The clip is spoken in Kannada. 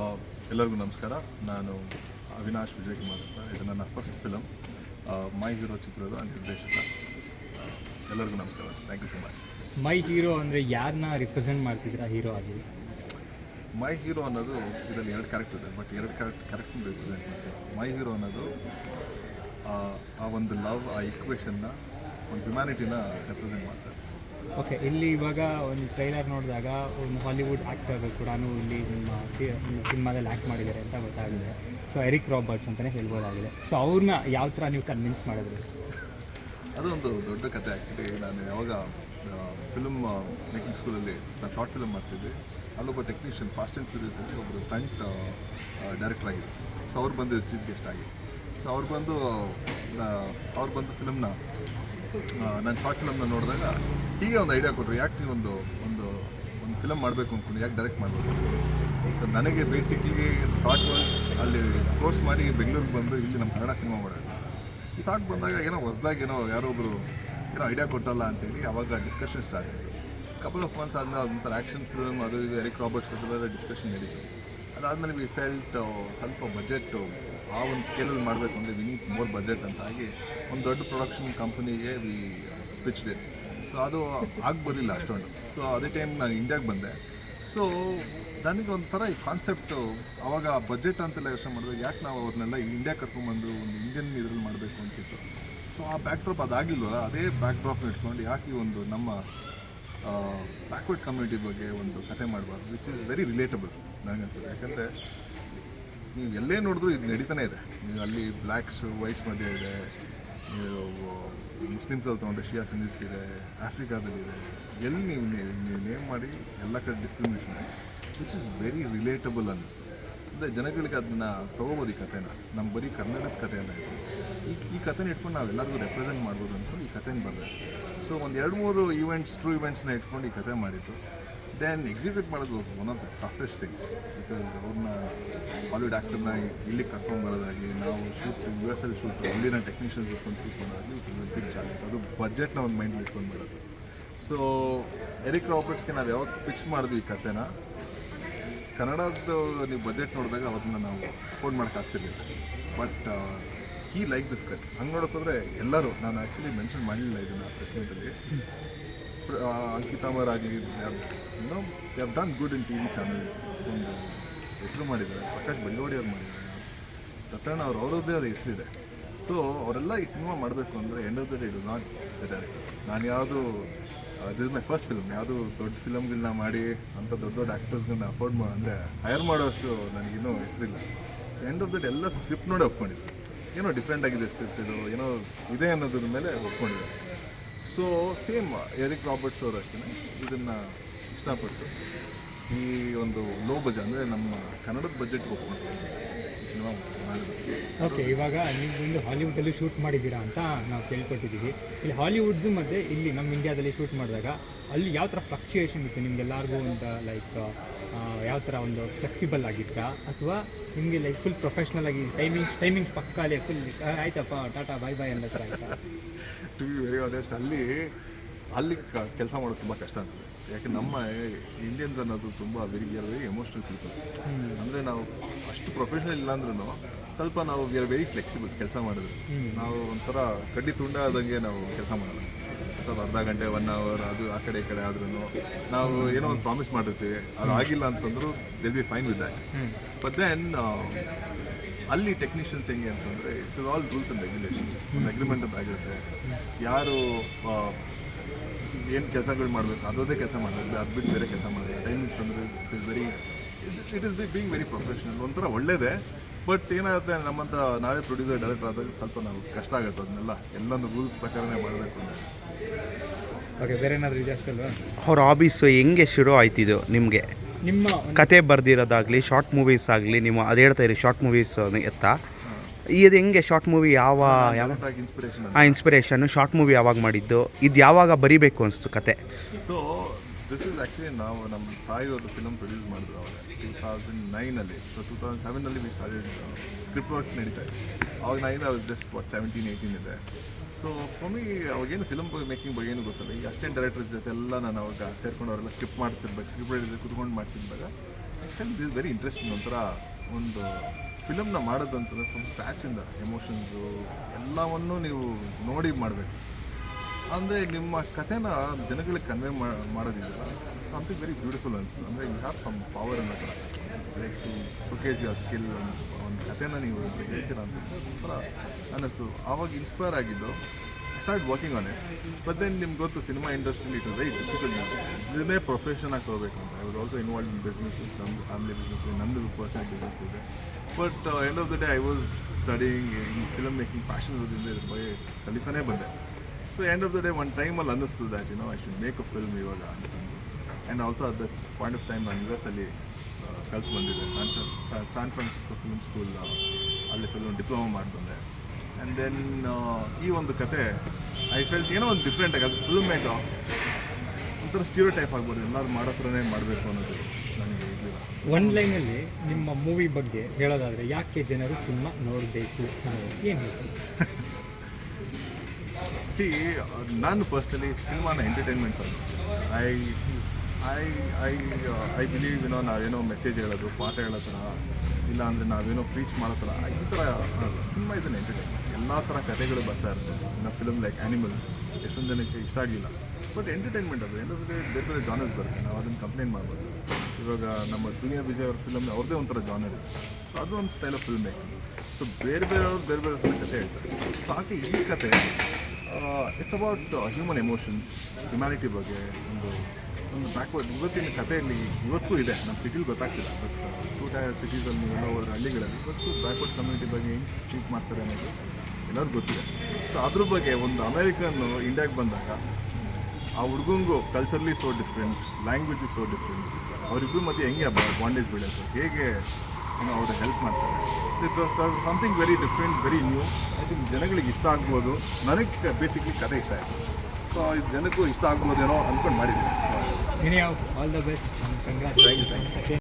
ಎಲ್ಲರಿಗೂ ನಮಸ್ಕಾರ. ನಾನು ಅವಿನಾಶ್ ವಿಜಯಕುಮಾರ್ ಅಂತ. ಇದು ನನ್ನ ಫಸ್ಟ್ ಫಿಲಮ್ ಮೈ ಹೀರೋ ಚಿತ್ರದ ನಿರ್ದೇಶಕ. ಎಲ್ಲರಿಗೂ ನಮಸ್ಕಾರ. Thank you so much my hero ಅಂದರೆ ಯಾರನ್ನ ರಿಪ್ರೆಸೆಂಟ್ ಮಾಡ್ತಿದ್ದೀರಾ ಹೀರೋ ಆಗಿ? ಮೈ ಹೀರೋ ಅನ್ನೋದು ಇದರಲ್ಲಿ ಎರಡು ಕ್ಯಾರೆಕ್ಟರ್ ಇದೆ ಬಟ್ ಎರಡು ಕ್ಯಾರೆಕ್ಟ್ ಕ್ಯಾರೆಕ್ಟರ್ ರಿಪ್ರೆಸೆಂಟ್ ಮಾಡ್ತೀವಿ ಮೈ ಹೀರೋ ಅನ್ನೋದು ಆ, ಆ ಒಂದು ಲವ್ ಆ ಇಕ್ವೇಷನ್ನ ಒಂದು ಹ್ಯುಮ್ಯಾನಿಟಿನ ರೆಪ್ರೆಸೆಂಟ್ ಮಾಡ್ತಾರೆ. ಓಕೆ ಇಲ್ಲಿ ಇವಾಗ ಒಂದು ಟ್ರೈಲರ್ ನೋಡಿದಾಗ ಒಂದು ಹಾಲಿವುಡ್ ಆ್ಯಕ್ಟರ್ ಕೂಡ ಇಲ್ಲಿ ನಿಮ್ಮ ಸಿನಿಮಾದಲ್ಲಿ ಆ್ಯಕ್ಟ್ ಮಾಡಿದ್ದಾರೆ ಅಂತ ಗೊತ್ತಾಗಿದೆ. ಸೊ ಎರಿಕ್ ರಾಬರ್ಟ್ಸ್ ಅಂತಲೇ ಹೇಳ್ಬೋದಾಗಿದೆ. ಸೊ ಅವ್ರನ್ನ ಯಾವ ಥರ ನೀವು ಕನ್ವಿನ್ಸ್ ಮಾಡಿದ್ರಿ? ಅದೊಂದು ದೊಡ್ಡ ಕತೆ ಆ್ಯಕ್ಚುಲಿ ನಾನು ಯಾವಾಗ ಫಿಲ್ಮ್ ಮೇಕಿಂಗ್ ಸ್ಕೂಲಲ್ಲಿ ನಾನು ಶಾರ್ಟ್ ಫಿಲ್ಮ್ ಮಾಡ್ತಿದ್ದೆ. ಅಲ್ಲೊಬ್ಬ ಟೆಕ್ನಿಷಿಯನ್ ಫಾಸ್ಟ್ ಆ್ಯಂಡ್ ಫ್ಯೂರಿಯಸಲ್ಲಿ ಒಬ್ಬರು ಸ್ಟಂಟ್ ಡೈರೆಕ್ಟರ್ ಆಗಿದ್ರು. ಸೊ ಅವ್ರು ಬಂದು ಚೀಫ್ ಗೆಸ್ಟ್ ಆಗಿ. ಸೊ ಅವ್ರು ಬಂದು ಅವ್ರು ಬಂದು ಫಿಲ್ಮ್ನ ನಾನು ಶಾರ್ಟ್ ಫಿಲಮ್ನ ನೋಡಿದಾಗ ಹೀಗೆ ಒಂದು ಐಡಿಯಾ ಕೊಟ್ಟರು ಯಾಕೆ ನೀವು ಒಂದು ಒಂದು ಒಂದು ಫಿಲಮ್ ಮಾಡಬೇಕು ಅಂದ್ಕೊಂಡು ಯಾಕೆ ಡೈರೆಕ್ಟ್ ಮಾಡಬೇಕು ಸೊ ನನಗೆ ಬೇಸಿಕ್ಲಿ ಥಾಟ್ ವಾಸ್ ಅಲ್ಲಿ ಕೋರ್ಸ್ ಮಾಡಿ ಬೆಂಗಳೂರಿಗೆ ಬಂದು ಇಲ್ಲಿ ನಮ್ಮ ಕನ್ನಡ ಸಿನಿಮಾ ಮಾಡೋದು. ಈ ಥಾಟ್ ಬಂದಾಗ ಏನೋ ಹೊಸದಾಗಿ ಏನೋ ಯಾರೋ ಒಬ್ಬರು ಏನೋ ಐಡಿಯಾ ಕೊಟ್ಟಲ್ಲ ಅಂತೇಳಿ ಅವಾಗ ಡಿಸ್ಕಷನ್ ಸ್ಟಾರ್ಟ್ ಆಯಿತು. ಕಪಲ್ ಆಫ್ ಮಂತ್ಸ್ ಆದಮೇಲೆ ಅದೊಂಥರ ಆ್ಯಕ್ಷನ್ ಫಿಲ್ಮ್ ಅದು ಇದು ಎರಿಕ್ ರಾಬರ್ಟ್ಸ್ ಅದೆಲ್ಲ ಡಿಸ್ಕಷನ್ ನಡೀತು. ಅದಾದಮೇಲೆ ವಿ ಫೆಲ್ಟ್ ಸ್ವಲ್ಪ ಬಜೆಟ್ಟು ಆ ಒಂದು ಸ್ಕೇಲಲ್ಲಿ ಮಾಡಬೇಕು ಅಂದರೆ ವಿ ನೀಡ್ ಮೋರ್ ಬಜೆಟ್ ಅಂತ ಆಗಿ ಒಂದು ದೊಡ್ಡ ಪ್ರೊಡಕ್ಷನ್ ಕಂಪ್ನಿಗೆ ವಿ ಪಿಚ್ ಸೊ ಅದು ಆಗ್ಬೋದಿಲ್ಲ ಅಷ್ಟೊಂದು. ಸೊ ಅದೇ ಟೈಮ್ ನಾನು ಇಂಡಿಯಾಗೆ ಬಂದೆ. ಸೊ ನನಗೆ ಒಂಥರ ಈ ಕಾನ್ಸೆಪ್ಟು ಅವಾಗ ಬಜೆಟ್ ಅಂತೆಲ್ಲ ಯೋಚನೆ ಮಾಡಿದಾಗ ಯಾಕೆ ನಾವು ಅವ್ರನ್ನೆಲ್ಲ ಇಂಡಿಯಾ ಕರ್ಕೊಂಬಂದು ಒಂದು ಇಂಡಿಯನ್ ಇದರಲ್ಲಿ ಮಾಡಬೇಕು ಅಂತಿತ್ತು ಸೊ ಆ ಬ್ಯಾಕ್ ಡ್ರಾಪ್ ಅದಾಗಿಲ್ವಲ್ಲ, ಅದೇ ಬ್ಯಾಕ್ ಡ್ರಾಪ್ನ ಇಟ್ಕೊಂಡು ಯಾಕೆ ಒಂದು ನಮ್ಮ ಬ್ಯಾಕ್ವರ್ಡ್ ಕಮ್ಯುನಿಟಿ ಬಗ್ಗೆ ಒಂದು ಕತೆ ಮಾಡಬಾರ್ದು ವಿಚ್ ಈಸ್ ವೆರಿ ರಿಲೇಟಬಲ್ ನನಗನ್ಸುತ್ತೆ. ಯಾಕಂದರೆ ನೀವು ಎಲ್ಲೇ ನೋಡಿದ್ರು ಇದು ನಡೀತಾನೆ ಇದೆ. ನೀವು ಅಲ್ಲಿ ಬ್ಲ್ಯಾಕ್ಸ್ ವೈಟ್ಸ್ ಮಧ್ಯೆ ಇದೆ. ನೀವು ಮುಸ್ಲಿಮ್ಸಲ್ಲಿ ತೊಗೊಂಡ್ರೆ ಶಿಯಾ ಇದೆ ಆಫ್ರಿಕಾದಲ್ಲಿದೆ ಎಲ್ಲಿ ನೀವು ನೀವು ನೇಮ್ ಮಾಡಿ ಎಲ್ಲ ಕಡೆ discrimination which is very relatable ಅನ್ನಿಸ್ತು. ಅಂದರೆ ಜನಗಳಿಗೆ ಅದನ್ನ ತೊಗೋಬೋದು ಈ ಕಥೆನ. ನಮ್ಮ ಬರೀ ಕನ್ನಡದ ಕಥೆ ಅಲ್ಲ ಇದು. ಈ ಈ ಕಥೆನ ಇಟ್ಕೊಂಡು ನಾವು ಎಲ್ಲರಿಗೂ ರೆಪ್ರೆಸೆಂಟ್ ಮಾಡ್ಬೋದು ಅಂತ ಈ ಕಥೆನ ಬಂದೆ ಸೊ ಒಂದು ಎರಡು ಮೂರು ಈವೆಂಟ್ಸ್ ಟ್ರೂ ಇವೆಂಟ್ಸ್ನ ಇಟ್ಕೊಂಡು ಈ ಕಥೆ ಮಾಡಿದ್ದು. ದೆನ್ ಎಕ್ಸಿಕ್ಯೂಟ್ ಮಾಡೋದು one of the toughest things because ಅವ್ರನ್ನ ಹಾಲಿವುಡ್ ಆ್ಯಕ್ಟರ್ನ ಇಲ್ಲಿ ಕರ್ಕೊಂಡ್ಬರೋದಾಗಿ ನಾವು shoot U S L shoot, ಇಲ್ಲಿನ ಟೆಕ್ನಿಷಿಯನ್ಸ್ ಇಟ್ಕೊಂಡು ಶೂಟ್ ಇಸ್ ಬಿಗ್ ಚಾಲೆಂಜ್ ಅದು ಬಜೆಟ್ನ ಒಂದು ಮೈಂಡ್ ಇಟ್ಕೊಂಡು ಮಾಡೋದು ಸೊ ಎರಿಕ್ ರಾಬರ್ಟ್ಸ್ಗೆ ನಾವು ಯಾವಾಗ ಪಿಚ್ ಮಾಡಿದ್ವಿ ಈ ಕಥೆನ, ಕನ್ನಡದ್ದು ನೀವು ಬಜೆಟ್ ನೋಡಿದಾಗ ಅವ್ರನ್ನ ನಾವು ಅಫೋರ್ಡ್ ಮಾಡೋಕ್ಕಾಗ್ತಿರ್ಲಿಲ್ಲ ಬಟ್ ಈ ಲೈಕ್ ದಿಸ್ ಕಟ್ ಹಂಗೆ ನೋಡೋಕ್ಕೋದ್ರೆ ಎಲ್ಲರೂ, ನಾನು ಆ್ಯಕ್ಚುಲಿ ಮೆನ್ಷನ್ ಮಾಡಲಿಲ್ಲ ಇದನ್ನು ಪ್ರೆಸ್ಮೆಂಟಲ್ಲಿ Ankita no they have done good in T V channels ಒಂದು ಹೆಸರು ಮಾಡಿದ್ದಾರೆ, ಪ್ರಕಾಶ್ ಬೆಳ್ಳೋಡಿ ಅವ್ರು ಮಾಡಿದ್ದಾರೆ. ದತ್ತಣ್ಣ ಅವ್ರು ಅವರದ್ದೇ ಅದು ಹೆಸರಿದೆ. ಸೊ ಅವರೆಲ್ಲ ಈ ಸಿನಿಮಾ ಮಾಡಬೇಕು ಅಂದರೆ ಎಂಡ್ ಆಫ್ ದ ಡೇ ಇದು ನಾಟ್ ಡೈರೆಕ್ಟ್ ನಾನು ಯಾವುದು ಇಸ್ ಮೈ ಫಸ್ಟ್ ಫಿಲಮ್ ಯಾವುದು ದೊಡ್ಡ ಫಿಲಮ್ಗಳನ್ನ ಮಾಡಿ ಅಂಥ ದೊಡ್ಡ ದೊಡ್ಡ ಆ್ಯಕ್ಟರ್ಸ್ಗಳನ್ನ ಅಫೋರ್ಡ್ ಮಾಡಿ, ಅಂದರೆ ಹೈರ್ ಮಾಡೋಷ್ಟು ನನಗಿನ್ನೂ ಹೆಸರಿಲ್ಲ. So end of the day ಎಲ್ಲ ಸ್ಕ್ರಿಪ್ಟ್ ನೋಡಿ ಒಪ್ಕೊಂಡಿದ್ದೆ. ಏನೋ ಡಿಫ್ರೆಂಟ್ ಆಗಿದೆ ಸ್ಕ್ರಿಪ್ಟ್ ಇದು, ಏನೋ ಇದೆ ಅನ್ನೋದ್ರ ಮೇಲೆ ಒಪ್ಕೊಂಡಿದ್ದೆ. ಸೊ ಸೇಮ್ ಎರಿಕ್ ರಾಬರ್ಟ್ಸ್ ಅವರು ಅಷ್ಟೇ ಇದನ್ನು ಇಷ್ಟಪಟ್ಟು. ಈ ಒಂದು ಲೋ ಬಜೆಟ್ ಅಂದರೆ ನಮ್ಮ ಕನ್ನಡದ ಬಜೆಟ್ ಒಪ್ಕೊಂಡು ಸಿನಿಮಾ ಮಾಡಿದ್ರು. ಓಕೆ ಇವಾಗ ನೀವು ಬಂದು ಹಾಲಿವುಡಲ್ಲಿ ಶೂಟ್ ಮಾಡಿದ್ದೀರಾ ಅಂತ ನಾವು ಕೇಳ್ಕೊಟ್ಟಿದ್ದೀವಿ. ಇಲ್ಲಿ ಹಾಲಿವುಡ್ದು ಮತ್ತು ಇಲ್ಲಿ ನಮ್ಮ ಇಂಡಿಯಾದಲ್ಲಿ ಶೂಟ್ ಮಾಡಿದಾಗ ಅಲ್ಲಿ ಯಾವ ಥರ ಫ್ಲಕ್ಚುಯೇಷನ್ ಇತ್ತು ನಿಮ್ಗೆಲ್ಲರಿಗೂ ಒಂದು ಲೈಕ್ ಯಾವ ಥರ ಒಂದು ಫ್ಲೆಕ್ಸಿಬಲ್ ಆಗಿತ್ತಾ? ಅಥವಾ ನಿಮಗೆ ಲೈಕ್ ಫುಲ್ ಪ್ರೊಫೆಷ್ನಲ್ ಆಗಿ ಟೈಮಿಂಗ್ಸ್ ಟೈಮಿಂಗ್ಸ್ ಪಕ್ಕಾಲಿ ಫುಲ್ ಆಯ್ತಪ್ಪ ಟಾಟಾ ಬಾಯ್ ಬಾಯ್ ಅನ್ನೋ ಥರ ಆಯ್ತಾ? ಟು ಬಿ ವೆರಿ ಆನೆಸ್ಟ್ ಅಲ್ಲಿ ಅಲ್ಲಿ ಕೆಲಸ ಮಾಡೋದು ತುಂಬ ಕಷ್ಟ ಅನ್ಸುತ್ತೆ. ಯಾಕೆ ನಮ್ಮ ಇಂಡಿಯನ್ಸ್ ಅನ್ನೋದು ತುಂಬ very are very emotional people ಅಂದರೆ ನಾವು ಅಷ್ಟು ಪ್ರೊಫೆಷನಲ್ ಇಲ್ಲ ಅಂದ್ರೂ ಸ್ವಲ್ಪ ನಾವು ವಿ ಆರ್ ವೆರಿ ಫ್ಲೆಕ್ಸಿಬಲ್ ಕೆಲಸ ಮಾಡಿದ್ರೆ. ನಾವು ಒಂಥರ ಕಡ್ಡಿ ತುಂಡ ಆದಂಗೆ ನಾವು ಕೆಲಸ ಮಾಡೋಣ ಸ್ವಲ್ಪ ಅರ್ಧ ಗಂಟೆ ಒನ್ ಅವರ್ ಅದು ಆ ಕಡೆ ಈ ಕಡೆ ಆದ್ರೂ ನಾವು ಏನೋ ಒಂದು ಪ್ರಾಮಿಸ್ ಮಾಡಿರ್ತೀವಿ. ಅದು ಆಗಿಲ್ಲ ಅಂತಂದ್ರು they'll be fine with that but then ಅಲ್ಲಿ ಟೆಕ್ನಿಷಿಯನ್ಸ್ ಹೆಂಗೆ ಅಂತಂದರೆ it is all rules and regulations ಒಂದು ಅಗ್ರಿಮೆಂಟ್ ಅಂತ ಆಗಿರುತ್ತೆ. ಯಾರು ಏನು ಕೆಲಸಗಳು ಮಾಡಬೇಕು? ಅದೇ ಕೆಲಸ ಮಾಡಬೇಕು. ಅದು ಬಿಟ್ಟು ಬೇರೆ ಕೆಲಸ ಮಾಡಬೇಕು. ಟೈಮಿಂಗ್ಸ್ ಅಂದರೆ it is very it is being very professional ಒಂಥರ ಒಳ್ಳೇದೇ ಬಟ್ ಏನಾಗುತ್ತೆ ನಮ್ಮಂಥ ನಾವೇ ಪ್ರೊಡ್ಯೂಸರ್ ಡೈರೆಕ್ಟರ್ ಆದಾಗ ಸ್ವಲ್ಪ ನಾವು ಕಷ್ಟ ಆಗುತ್ತೆ ಅದನ್ನೆಲ್ಲ. ಎಲ್ಲೊಂದು ರೂಲ್ಸ್ ಪ್ರಕಾರನೇ ಮಾಡಬೇಕು ಅಂದರೆ ಓಕೆ ಬೇರೆ ಏನಾದರೂ ಇದೆ ಅಷ್ಟಲ್ವಾ ಅವ್ರ ಹಾಬೀಸು ಹೆಂಗೆ ಶುರು ಆಯ್ತಿದ್ದು ನಿಮಗೆ? ನಿಮ್ಮ ಕತೆ ಬರ್ದಿರೋದಾಗಲಿ ಶಾರ್ಟ್ ಮೂವೀಸ್ ಆಗಲಿ ನೀವು ಅದು ಹೇಳ್ತಾ ಇರಿ ಶಾರ್ಟ್ ಮೂವೀಸ್ ಎತ್ತ? ಇದು ಹೆಂಗೆ ಶಾರ್ಟ್ ಮೂವಿ ಯಾವ ಯಾವ ಆ ಇನ್ಸ್ಪಿರೇಷನ್ ಆ ಇನ್ಸ್ಪಿರೇಷನ್ ಶಾರ್ಟ್ ಮೂವಿ ಯಾವಾಗ ಮಾಡಿದ್ದು? ಇದು ಯಾವಾಗ ಬರಿಬೇಕು ಅನಿಸ್ತು ಕತೆ? ಸೊ ದಿಸ್ ಇಸ್ ಆ್ಯಕ್ಚುಲಿ ನಾವು ನಮ್ಮ ತಾಯಿಯವರು ಫಿಲಮ್ ಪ್ರೊಡ್ಯೂಸ್ ಮಾಡಿದ್ರು ಅವಾಗ ಟೂ ತೌಸಂಡ್ ನೈನಲ್ಲಿ ಸೊ ಟೂ ತೌಸಂಡ್ ಸೆವೆನಲ್ಲಿ ವಿ ಸ್ಟಾರ್ಟೆಡ್ ಸ್ಕ್ರಿಪ್ಟ್ ವರ್ಕ್ ನಡೀತಾ ಇದೆ ಅವಾಗ nine I was just what seventeen eighteen ಇದೆ. ಸೊ ಫಮಿ ಅವಾಗೇನು ಫಿಲಮ್ ಮೇಕಿಂಗ್ ಬಗ್ಗೆ ಏನು ಗೊತ್ತಲ್ಲ. ಈ ಅಷ್ಟೇ ಡೈರೆಕ್ಟರ್ ಜೊತೆ ಎಲ್ಲ ನಾನು ಅವಾಗ ಸೇರ್ಕೊಂಡು ಅವರೆಲ್ಲ ಸ್ಕಿಪ್ ಮಾಡ್ತಿರ್ಬೇಕು ಸ್ಕ್ರಿಪ್ಟ್ ಕುತ್ಕೊಂಡು ಮಾಡ್ತಿದ್ದಾಗ ಆ್ಯಕ್ಚುಲಿ ದಿಸ್ ವೆರಿ ಇಂಟ್ರೆಸ್ಟಿಂಗ್ ಒಂಥರ ಒಂದು ಫಿಲಮ್ನ ಮಾಡೋದು ಅಂತಂದರೆ ಫ್ರಮ್ ಸ್ಕ್ರ್ಯಾಚಿಂದ ಎಮೋಷನ್ಸು ಎಲ್ಲವನ್ನು ನೀವು ನೋಡಿ ಮಾಡಬೇಕು. ಅಂದರೆ ನಿಮ್ಮ ಕಥೆನ ಜನಗಳಿಗೆ ಕನ್ವೆ ಮಾಡೋದಿಲ್ಲ. ಸಮಥಿಂಗ್ ವೆರಿ ಬ್ಯೂಟಿಫುಲ್ ಅನ್ಸುತ್ತೆ. ಅಂದರೆ ಯು ಹ್ಯಾವ್ ಸಮ್ ಪವರ್ ಅನ್ನೋ ಥರ like to showcase your skill ಒಂದು ಕಥೆನ ನೀವು ಹೇಳ್ತೀರಾ ಅಂತ ಒಂಥರ ಅನ್ನಿಸ್ತು ಆವಾಗ ಇನ್ಸ್ಪೈರ್ ಆಗಿದ್ದು start working on it but then ನಿಮ್ಗೆ ಗೊತ್ತು ಸಿನಿಮಾ ಇಂಡಸ್ಟ್ರಿಲಿ ಇಟ್ ವೆರಿ ಡಿಫಿಕಲ್ಟ್ ಇದನ್ನೇ ಪ್ರೊಫೆಷನ್ ಆಗಿ ಹೋಗ್ಬೇಕು ಅಂತ. I was also involve in business ನಮ್ಮದು ಫ್ಯಾಮಿಲಿ ಬಿಸ್ನೆಸ್ ನಂದು ಪರ್ಸನಲ್ ಬಿಸ್ನೆಸ್ ಇದೆ. But end of the day I was studying in film making passion ಇರೋದ್ರಿಂದ ಇದ್ರ ಬಗ್ಗೆ ಕಲಿತಾನೇ ಬಂದೆ. So end of the day one ಟೈಮಲ್ಲಿ ಅನ್ನಿಸ್ತು that you know I should make a film ಇವಾಗ and also at that point of time ನಾನು ಯು ಎಸ್ ಅಲ್ಲಿ ಕಲ್ತು ಬಂದಿದ್ದೆ. ಸ್ಯಾನ್ ಫ್ರಾನ್ಸಿಸ್ಕೋ ಫಿಲ್ಮ್ ಸ್ಕೂಲ್ ಅಲ್ಲಿ ಫಿಲ್ಮ್ ಡಿಪ್ಲೊಮಾ ಮಾಡಿ ಬಂದೆ ಆ್ಯಂಡ್ ದೆನ್ ಈ ಒಂದು ಕತೆ ಐ ಫೆಲ್ಟ್ ಏನೋ ಒಂದು ಡಿಫ್ರೆಂಟ್ ಆಗಿ ಅದು ಫಿಲ್ಮ್ ಮೇಕರ್ ಒಂಥರ ಸ್ಟೀರೋ ಟೈಪ್ ಆಗ್ಬೋದು ಎಲ್ಲರೂ ಮಾಡೋ ಥರನೇ ಮಾಡಬೇಕು ಅನ್ನೋದು ನನಗೆ ಇರಲಿಲ್ಲ. ಒಂದು ಲೈನಲ್ಲಿ ನಿಮ್ಮ ಮೂವಿ ಬಗ್ಗೆ ಹೇಳೋದಾದರೆ ಯಾಕೆ ಜನರು ಸಿನಿಮಾ ನೋಡಬೇಕು ಏನು ಹೇಳ್ತೀನಿ ಸಿ ನಾನು ಪರ್ಸ್ನಲಿ ಸಿನಿಮಾನ entertainment I I I I believe ಏನೋ ನಾವೇನೋ ಮೆಸೇಜ್ ಹೇಳೋದು ಪಾಠ ಹೇಳೋ ಥರ ಇಲ್ಲ ಅಂದರೆ ನಾವೇನೋ ಪ್ರೀಚ್ ಮಾಡೋ ಥರ ಈ ಥರ ಸಿನಿಮಾ ಇಸ್ ಅನ್ ಎಂಟರ್ಟೈನ್ಮೆಂಟ್ ಎಲ್ಲ ಥರ ಕಥೆಗಳು ಬರ್ತಾ ಇರುತ್ತೆ. ಇನ್ನು ಫಿಲಮ್ ಲೈಕ್ ಆ್ಯನಿಮಲ್ ಎಷ್ಟೊಂದು ಜನಕ್ಕೆ ಇಷ್ಟ ಆಗಲಿಲ್ಲ. ಬಟ್ ಎಂಟರ್ಟೈನ್ಮೆಂಟ್ ಅದು. ಏನೋ ಬೇರೆ ಬೇರೆ ಜಾನರ್ಸ್ ಬರುತ್ತೆ. ನಾವು ಅದನ್ನು ಕಂಪ್ಲೇಂಟ್ ಮಾಡ್ಬೋದು. ಇವಾಗ ನಮ್ಮ ದುನಿಯಾ ವಿಜಯ್ ಅವ್ರ ಫಿಲಮ್ ಅವ್ರದ್ದೇ ಒಂಥರ ಜಾನರ್ ಸೊ ಅದು ಒಂದು style of film making so ಬೇರೆ ಬೇರೆಯವ್ರು ಬೇರೆ ಬೇರೆ ಥರ ಕತೆ ಹೇಳ್ತಾರೆ. ಸೊ ಹಾಗೆ ಈ ಕತೆ it's about human emotions humanity ಬಗ್ಗೆ ಒಂದು ಒಂದು ಬ್ಯಾಕ್ವರ್ಡ್ ಇವತ್ತಿನ ಕಥೆಯಲ್ಲಿ ಇವತ್ತಿಗೂ ಇದೆ. ನಮ್ಮ ಸಿಟಿಲಿ ಗೊತ್ತಾಗ್ತಿಲ್ಲ. ಬಟ್ ಟೂ ಟೈರ್ ಸಿಟೀಸಲ್ಲಿ ಎಲ್ಲ ಹೋದ್ರೆ ಹಳ್ಳಿಗಳಲ್ಲಿ ಇವತ್ತು ಬ್ಯಾಕ್ವರ್ಡ್ ಕಮ್ಯುನಿಟಿ ಬಗ್ಗೆ ಹೆಂಗೆ ಟ್ರೀಟ್ ಮಾಡ್ತಾರೆ ಅನ್ನೋದು. ಎಲ್ಲರಿಗೂ ಗೊತ್ತಿದೆ. ಸೊ ಅದ್ರ ಬಗ್ಗೆ ಒಂದು ಅಮೇರಿಕನ್ ಇಂಡಿಯಾಗೆ ಬಂದಾಗ ಆ ಹುಡುಗಂಗೂ culturally so different language so different ಅವರಿಬ್ಬರು ಮತ್ತೆ ಹೆಂಗೆ ಬಾಂಡೇಜ್ ಬೆಳೆಯೋದು ಹೇಗೆ ಅವ್ರಿಗೆ ಹೆಲ್ಪ್ ಮಾಡ್ತಾರೆ? Something very different very new I think ಜನಗಳಿಗೆ ಇಷ್ಟ ಆಗ್ಬೋದು. ನನಗೆ ಬೇಸಿಕ್ಲಿ ಕತೆ ಇಷ್ಟ ಆಯಿತು. ಸೊ ಇದು ಜನಕ್ಕೂ ಇಷ್ಟ ಆಗ್ಬೋದೇನೋ ಅಂದ್ಕೊಂಡು ಮಾಡಿದ್ದೀನಿ. All the best